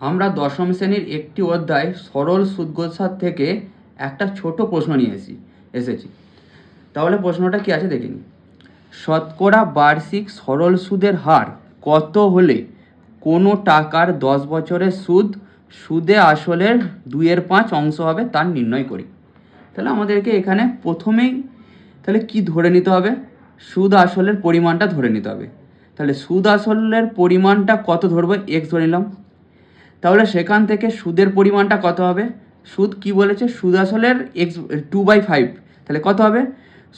আমরা দশম শ্রেণির একটি অধ্যায় সরল সুদগোসার থেকে একটা ছোট প্রশ্ন নিয়ে এসেছি এসেছি। তাহলে প্রশ্নটা কি আছে দেখে নিই শতকরা বার্ষিক সরল সুদের হার কত হলে কোনো টাকার দশ বছরের সুদ সুদে আসলের দুইয়ের পাঁচ অংশ হবে তার নির্ণয় করি। তাহলে আমাদেরকে এখানে প্রথমেই তাহলে কি ধরে নিতে হবে? সুদ আসলের পরিমাণটা ধরে নিতে হবে। তাহলে সুদ আসলের পরিমাণটা কত ধরবো? এক্স ধরে নিলাম। তাহলে সেখান থেকে সুদের পরিমাণটা কত হবে? সুদ কি বলেছে? সুদ আসলের এক্স টু বাই ফাইভ তাহলে কত হবে?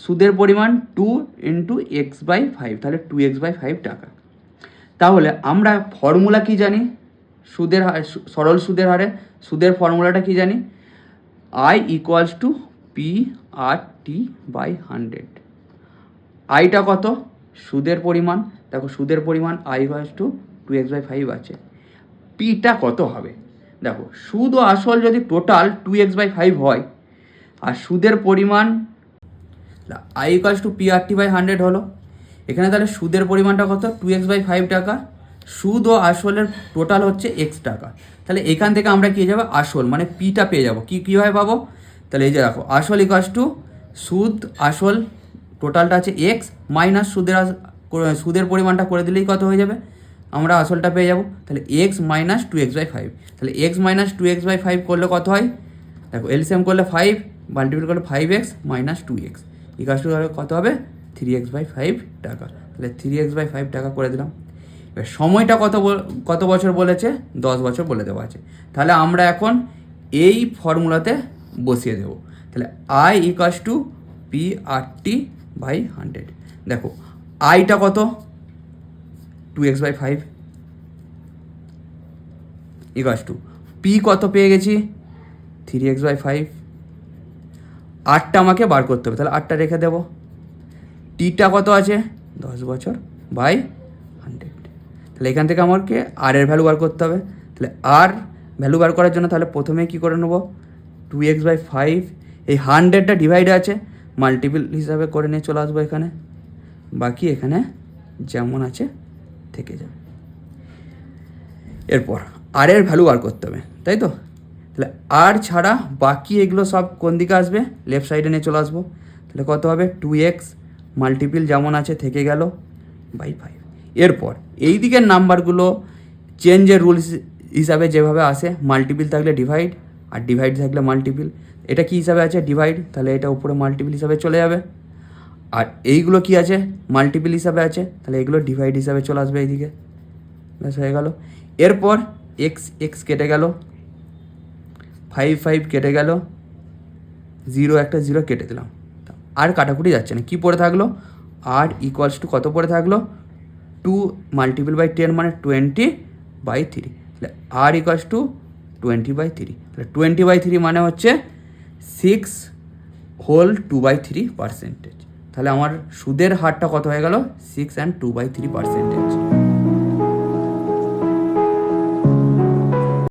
সুদের পরিমাণ two into x by five তাহলে টু এক্স বাই ফাইভ টাকা। তাহলে আমরা ফর্মুলা কি জানি? সুদের সরল সুদের হারে, সুদের ফর্মুলাটা কি জানি? I equals to P R T by hundred আইটা কত? সুদের পরিমাণ। দেখো সুদের পরিমাণ I equals to two x by five আছে। পিটা কত হবে? দেখো, সুদ ও আসল যদি total two x by five হয়, আর সুদের পরিমাণ I equals to P R T by hundred হলো। এখানে তাহলে সুদের পরিমাণটা কত? টু এক্স বাই ফাইভ টাকা। সুদ ও আসলের টোটাল হচ্ছে এক্স টাকা। তাহলে এখান থেকে আমরা কী যাব? আসল মানে পিটা পেয়ে যাব। কী, কীভাবে পাবো? তাহলে এই যে দেখো, আসল ইকালস টু সুদ, আসল টোটালটা আছে এক্স মাইনাস সুদের সুদের পরিমাণটা করে দিলেই কত হয়ে যাবে? আমরা আসলটা পেয়ে যাব। তাহলে x minus two x by five তাহলে x minus two x by five করলে কত হয়? দেখো এলসিএম করলে ফাইভ মাল্টিপ্লাই করলে five x minus two x equals to কত হবে? থ্রি এক্স বাই ফাইভ টাকা। তাহলে থ্রি এক্স বাই ফাইভ টাকা করে দিলাম। এবার সময়টা কত কত বছর বলেছে? দশ বছর বলে দেওয়া আছে। তাহলে আমরা এখন এই ফর্মুলাতে বসিয়ে দেবো। তাহলে I equals to P R T by hundred দেখো আইটা কত? Two x by five equals to P কত পেয়ে গেছি? থ্রি এক্স বাই ফাইভ আটটা আমাকে বার করতে হবে, তাহলে আটটা রেখে দেবো। টিটা কত আছে? দশ বছর বাই হান্ড্রেড তাহলে এখান থেকে আমাকে আর এর ভ্যালু বার করতে হবে। তাহলে আর ভ্যালু বার করার জন্য তাহলে প্রথমে কী করে নেব? টু এক্স বাই ফাইভ এই হান্ড্রেডটা ডিভাইড আছে মাল্টিপল হিসাবে করে নিয়ে চলে আসব এখানে। বাকি এখানে যেমন আছে থেকে যাবে এরপর আর এর ভ্যালু বার করতে হবে, তাই তো? তাহলে আর ছাড়া বাকি এগুলো সব কোন দিকে আসবে? লেফট সাইডে নিয়ে চলে আসব। তাহলে কত হবে? টু এক্স মাল্টিপিল যেমন আছে, থেকে গেল বাই ফাইভ এরপর, এই দিকের নাম্বারগুলো চেঞ্জের রুলস হিসাবে যেভাবে আসে মাল্টিপিল থাকলে ডিভাইড আর ডিভাইড থাকলে মাল্টিপিল এটা কি হিসাবে আছে? ডিভাইড তাহলে এটা উপরে মাল্টিপিল হিসাবে চলে যাবে। আর এইগুলো কি আছে? মাল্টিপিল হিসাবে আছে। তাহলে এগুলো ডিভাইড হিসাবে চলে আসবে এইদিকে। ব্যাস, হয়ে গেল। এরপর এক্স এক্স কেটে গেল। ফাইভ ফাইভ কেটে গেল। জিরো একটা জিরো কেটে দিলাম। আর কাটাকুটি যাচ্ছে না। কী পড়ে থাকল? আর ইকুয়ালস টু কত পড়ে থাকল? টু মাল্টিপল বাই টেন মানে টোয়েন্টি বাই থ্রি তাহলে R equals to twenty by three তাহলে টোয়েন্টি বাই থ্রি মানে হচ্ছে six whole two by three percentage তাহলে আমার সুদের হারটা কত হয়ে গেল? Six and two by three percentage